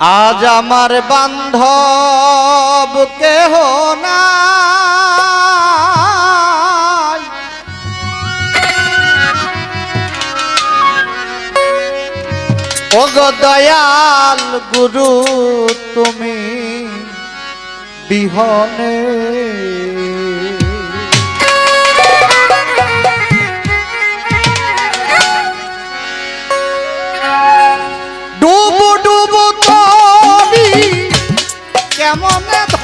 আজ আমার বান্ধব কেহ না ও গো দয়াল গুরু তুমি বিহনে I'm on that.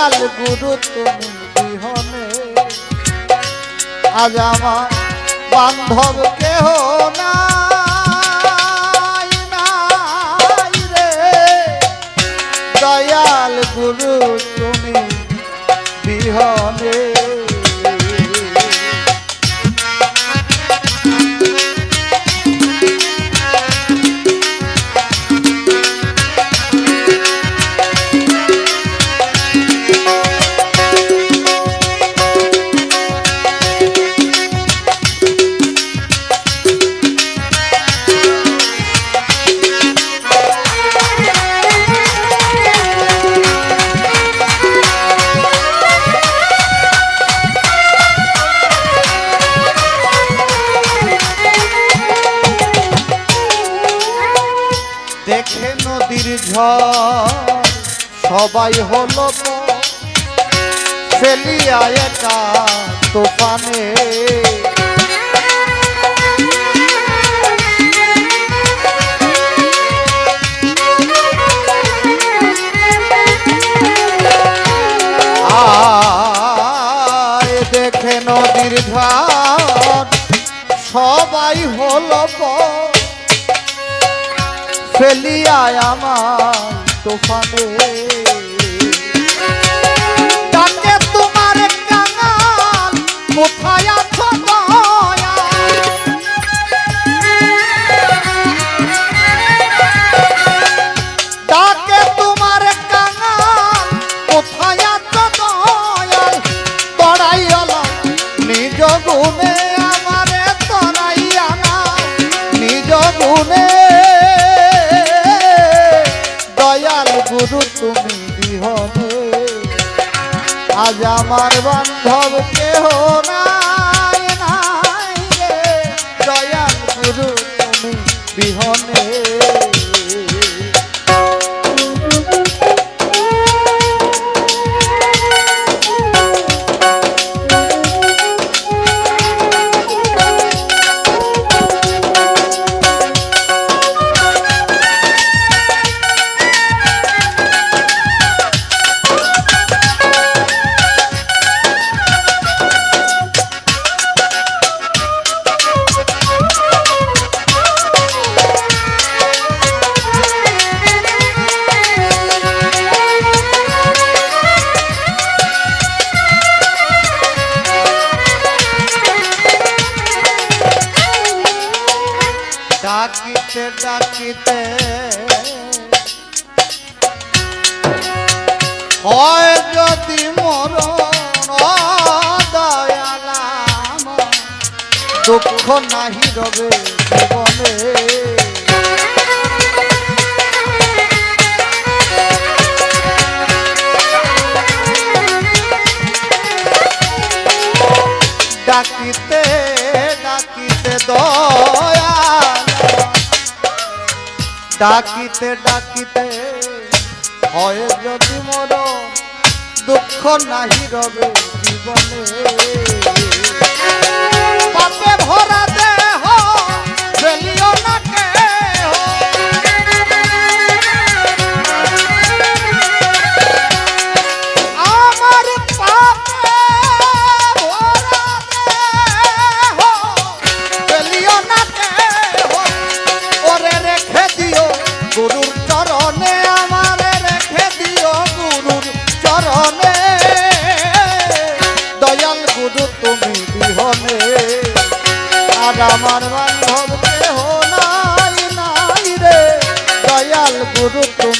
দয়াল গুরু তুমি বিহনে। আজ আমার বান্ধব কেহ নাই দয়াল গুরু তুমি বিহনে। সবাই হলো ফেলিয়া একা তোফানে। দেখে নদীর ঝড় সবাই হলো বড় ফেলিয়ায় আমার তোফানে। গুণে আমারে তরাই আনা নিজ গুণে দয়াল আজ আমার বান্ধব কেহ ডাকিতে ডাকিতে। হয় যদি দয়ালাম দুঃখ নাহি রবে জীবনে। ডাকিতে ডাকিতে দয়া ডাকিতে ডাকিতে হয় যদি মর দুঃখ নাহি রবে জীবনে। ভরা গুরু তুমি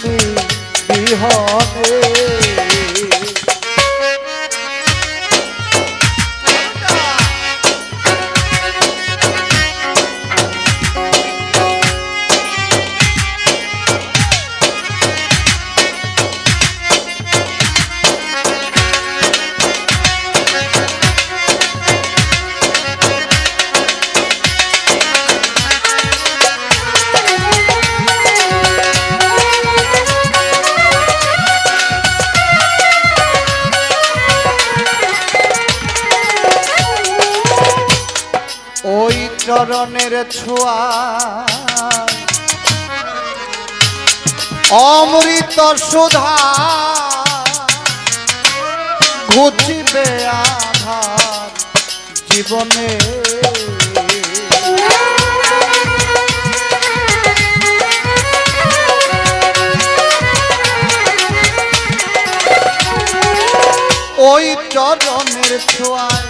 চরণের ছোঁয়া। অমৃত সুধা ঘুচিবে আধার জীবনে। ওই চরণের ছোঁয়ায়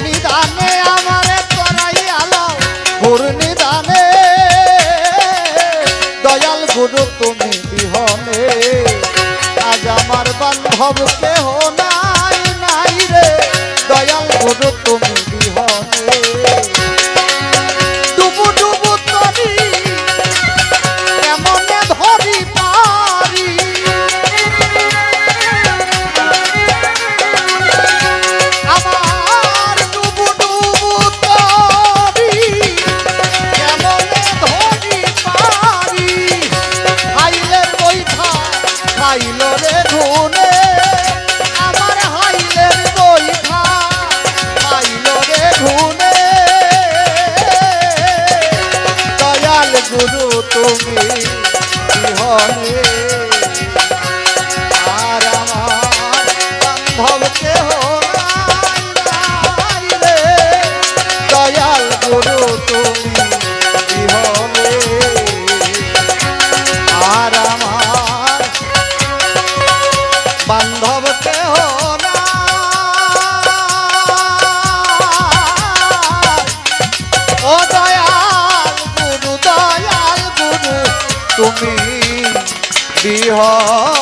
কেহ নাই নাই রে। দয়াল গুরু বিহনে